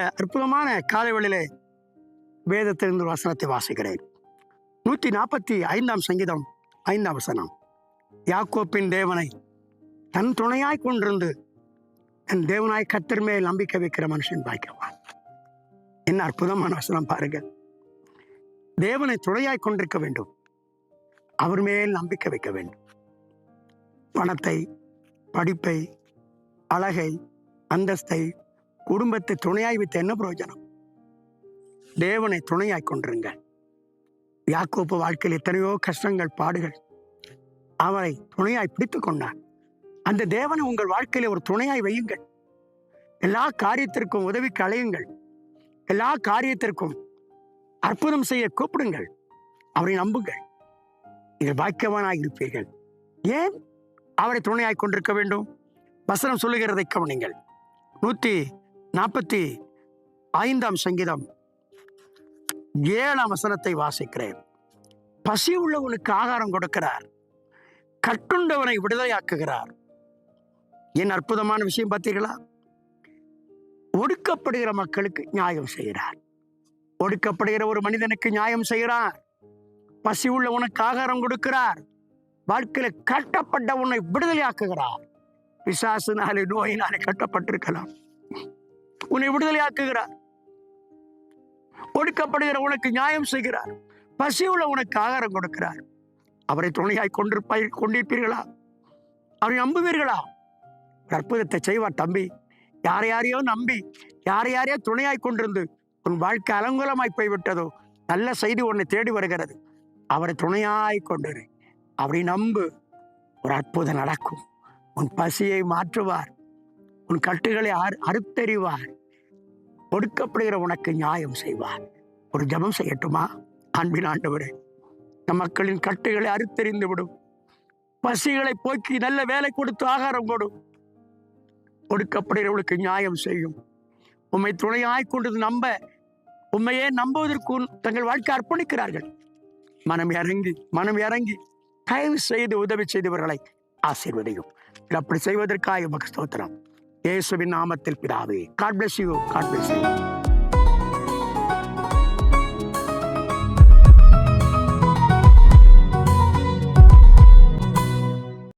அற்புதமான காலைவெளியிலே வேதத்திலிருந்து வசனத்தை வாசிக்கிறேன். நூற்றி நாற்பத்தி ஐந்தாம் சங்கீதம் ஐந்தாம் வசனம். யாக்கோப்பின் தேவனை தன் துணையாய் கொண்டிருந்து தன் தேவனாய் கத்தர் மேல் நம்பிக்கை வைக்கிற மனுஷன் பாய்க்குவான் என்ன அற்புதமான வசனம் பாருங்க. தேவனை துணையாய் கொண்டிருக்க வேண்டும். அவர் மேல் நம்பிக்கை வைக்க வேண்டும். பணத்தை படிப்பை அழகை அந்தஸ்தை குடும்பத்தை துணையாய் வைத்த என்ன பிரயோஜனம்? தேவனை துணையாய் கொண்டிருங்க யாக்கோப்பு வாழ்க்கையில் எத்தனையோ கஷ்டங்கள் பாடுகள் அவரை துணையாய் பிடித்து கொண்டார். அந்த தேவனை உங்கள் வாழ்க்கையில ஒரு துணையாய் வையுங்கள். எல்லா காரியத்திற்கும் உதவி களையுங்கள். எல்லா காரியத்திற்கும் அற்புதம் செய்ய கூப்பிடுங்கள். அவரை நம்புங்கள். நீங்கள் பாக்கியவானாக இருப்பீர்கள். ஏன் அவரை துணையாய் கொண்டிருக்க வேண்டும்? வசனம் சொல்லுகிறதை கவனிங்கள். நூற்றி நாற்பத்தி ஐந்தாம் சங்கீதம். ஏழாம் வசனத்தை வாசிக்கிறேன். பசி உள்ளவனுக்கு ஆகாரம் கொடுக்கிறார். கட்டுண்டவனை விடுதலையாக்குகிறார். என் அற்புதமான விஷயம் பார்த்தீர்களா? ஒடுக்கப்படுகிற மக்களுக்கு நியாயம் செய்கிறார். ஒடுக்கப்படுகிற ஒரு மனிதனுக்கு நியாயம் செய்கிறார். பசி உள்ளவனுக்கு ஆகாரம் கொடுக்கிறார். வாழ்க்கையில கட்டப்பட்ட உன்னை விடுதலையாக்குகிறார். பிசாசுனாலே நோயினாலே கட்டப்பட்டிருக்கலாம். உன்னை விடுதலையாக்குகிறார். ஒடுக்கப்படுகிற உனக்கு நியாயம் செய்கிறார். பசி உள்ள உனக்கு ஆகாரம் கொடுக்கிறார். அவரை துணையாய் கொண்டிருப்பாய் கொண்டிருப்பீர்களா? அவரை நம்புவீர்களா? அற்புதத்தை செய்வார் தம்பி. யாரை யாரையோ நம்பி யாரை யாரையோ துணையாய் கொண்டிருந்து உன் வாழ்க்கை அலங்கோலமாய் போய்விட்டதோ நல்ல செய்தி உன்னை தேடி வருகிறது. அவரை துணையாய் கொண்டிரு. அவரை நம்பு. ஒரு அற்புதம் நடக்கும். உன் பசியை மாற்றுவார். உன் கட்டுகளை அறு அறுத்தறிவார். ஒடுக்கப்படுகிற உனக்கு நியாயம் செய்வார். ஒரு ஜெபம் செய்யட்டுமா? அன்பின் ஆண்டவரே நம் மக்களின் கட்டுகளை அறுத்தறிந்து விடும். பசிகளை போக்கி நல்ல வேலை கொடுத்து ஆகாரம் கொடும் ஒடுக்கப்படுகிறவர்களுக்கு நியாயம் செய்யும். உண்மை துணையாய் கொண்டது நம்ப உண்மையே நம்புவதற்கு தங்கள் வாழ்க்கை அர்ப்பணிக்கிறார்கள். மனம் இறங்கி மனம் இறங்கி தயவு செய்து உதவி செய்தவர்களை ஆசீர்வதியும். அப்படி செய்வதற்காக உமக்கு ஸ்தோத்திரம். இயேசுவின் நாமத்தில் பிதாவே God bless you God bless you